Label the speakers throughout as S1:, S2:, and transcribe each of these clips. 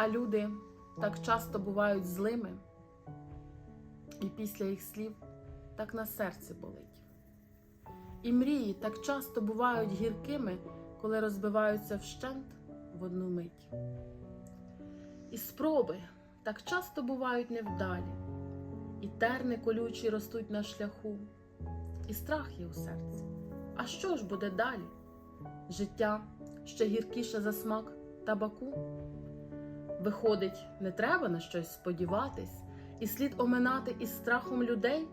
S1: А люди так часто бувають злими, і після їх слів так на серці болить. І мрії так часто бувають гіркими, коли розбиваються вщент в одну мить. І спроби так часто бувають невдалі, і терни колючі ростуть на шляху, і страх є у серці. А що ж буде далі? Життя ще гіркіше за смак табаку? Виходить, не треба на щось сподіватись, і слід оминати із страхом людей,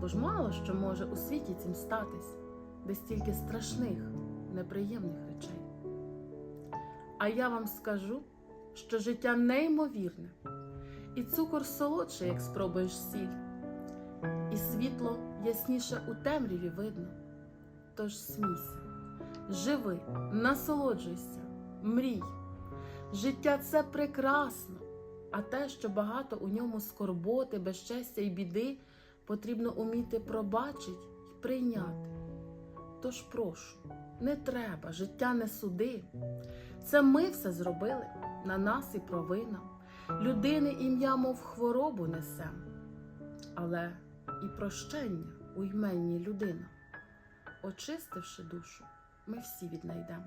S1: бо ж мало що може у світі цім статись, де стільки страшних, неприємних речей. А я вам скажу, що життя неймовірне, і цукор солодше, як спробуєш сіль, і світло ясніше у темряві видно. Тож смійся, живи, насолоджуйся, мрій. Життя це прекрасно, а те, що багато у ньому скорботи, безчестя і біди, потрібно уміти пробачить і прийняти. Тож прошу, не треба, життя не суди. Це ми все зробили, на нас і провина. Людини ім'я, мов хворобу несем, але і прощення у йменні людина. Очистивши душу, ми всі віднайдемо.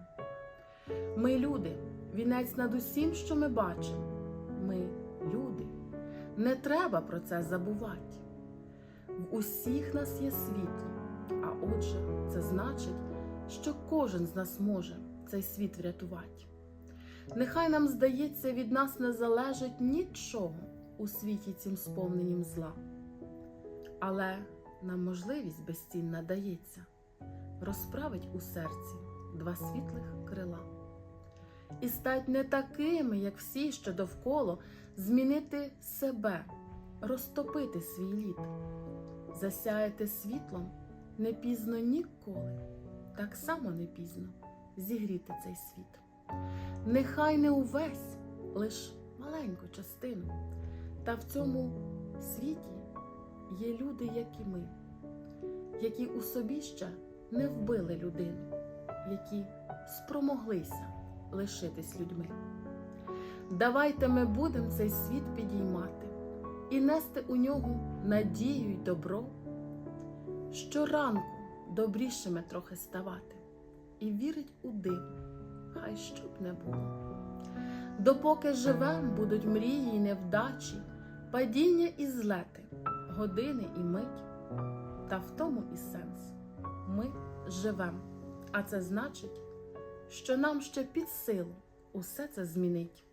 S1: Ми люди, вінець над усім, що ми бачимо. Ми люди. Не треба про це забувати. В усіх нас є світло, а отже, це значить, що кожен з нас може цей світ врятувати. Нехай нам здається, від нас не залежить нічого у світі цим сповненім зла. Але нам можливість безцінна дається розправить у серці два світлих крила. І стать не такими, як всі, що довкола, змінити себе, розтопити свій лід, засяяти світлом не пізно ніколи, так само не пізно зігріти цей світ. Нехай не увесь, лиш маленьку частину, та в цьому світі є люди, як і ми, які у собі ще не вбили людину, які спромоглися лишитись людьми. Давайте ми будемо цей світ підіймати і нести у нього надію й добро, щоранку добрішими трохи ставати і вірить у диво, хай що б не було. Допоки живем, будуть мрії й невдачі, падіння і злети, години і мить, та в тому і сенс ми живем, а це значить, що нам ще під силу усе це змінить.